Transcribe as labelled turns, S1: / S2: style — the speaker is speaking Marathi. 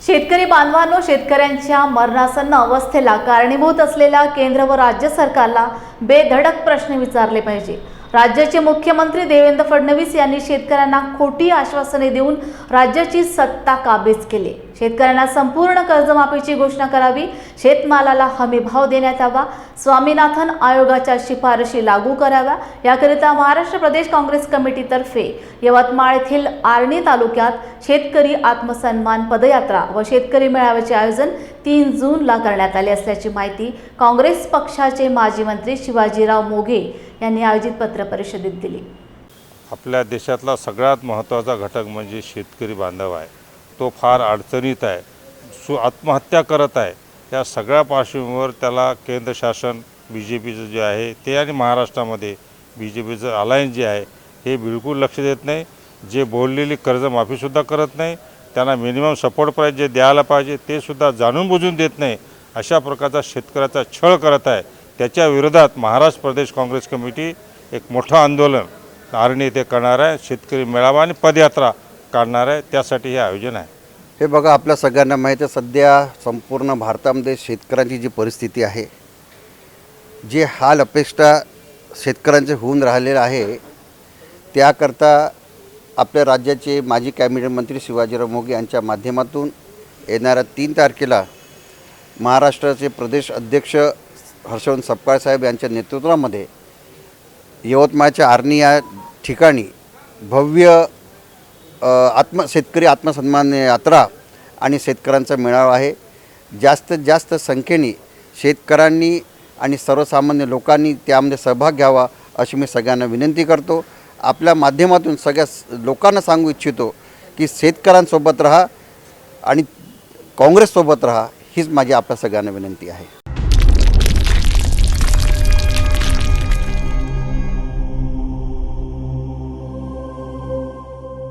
S1: शेतकरी बांधवांनो शेतकऱ्यांच्या मरणासन्न अवस्थेला कारणीभूत असलेल्या केंद्र व राज्य सरकारला बेधडक प्रश्न विचारले पाहिजे. राज्याचे मुख्यमंत्री देवेंद्र फडणवीस यांनी शेतकऱ्यांना खोटी आश्वासने देऊन राज्याची सत्ता काबीज केली. शेतकऱ्यांना संपूर्ण कर्जमाफीची घोषणा करावी शेतमालाला हमी भाव देण्यात यावा स्वामीनाथन आयोगाच्या शिफारशी लागू कराव्या. याकरिता महाराष्ट्र प्रदेश काँग्रेस कमिटीतर्फे यवतमाळ येथील आर्णी तालुक्यात शेतकरी आत्मसन्मान पदयात्रा व शेतकरी मेळाव्याचे आयोजन तीन जूनला करण्यात आले असल्याची माहिती काँग्रेस पक्षाचे माजी मंत्री शिवाजीराव मोघे यांनी आयोजित पत्रपरिषदेत दिली.
S2: आपल्या देशातला सगळ्यात महत्त्वाचा घटक म्हणजे शेतकरी बांधव आहे. तो फार अडचणीत आहे. सु आत्महत्या करत आहे. या सगळ्या पार्श्वभूमीवर त्याला केंद्र शासन बी जे पीचं जे आहे ते आणि महाराष्ट्रामध्ये बी जे पीचं अलायन्स जे आहे हे बिलकुल लक्ष देत नाही. जे बोललेली कर्जमाफीसुद्धा करत नाही. त्यांना मिनिमम सपोर्ट प्राईस जे द्यायला पाहिजे ते सुद्धा जाणून बुजून देत नाही. अशा प्रकारचा शेतकऱ्याचा छळ करत आहे. त्याच्या विरोधात महाराष्ट्र प्रदेश काँग्रेस कमिटी एक मोठं आंदोलन आरणी येथे करणार आहे. शेतकरी मेळावा आणि पदयात्रा काढणार आहे. त्यासाठी हे आयोजन आहे.
S3: हे बघा आपल्या सगळ्यांना माहीत आहे सध्या संपूर्ण भारतामध्ये शेतकऱ्यांची जी परिस्थिती आहे जे हाल अपेक्षा शेतकऱ्यांचे होऊन राहिलेलं आहे त्याकरता आपल्या राज्याचे माजी कॅबिनेट मंत्री शिवाजीराव मोगे यांच्या माध्यमातून येणाऱ्या तीन तारखेला महाराष्ट्राचे प्रदेश अध्यक्ष हर्षवर्धन सपकाळ साहेब यांच्या नेतृत्वामध्ये यवतमाळच्या आर्णी या ठिकाणी भव्य आत्म शेतकरी आत्मसन्मान यात्रा आणि शेतकऱ्यांचा मेळावा आहे. जास्तीत जास्त संख्येने शेतकऱ्यांनी आणि सर्वसामान्य लोकांनी त्यामध्ये सहभाग घ्यावा अशी मी सगळ्यांना विनंती करतो. आपल्या माध्यमातून सगळ्या लोकांना सांगू इच्छितो की शेतकऱ्यांसोबत राहा आणि काँग्रेससोबत राहा हीच माझी आपल्या सगळ्यांना विनंती आहे.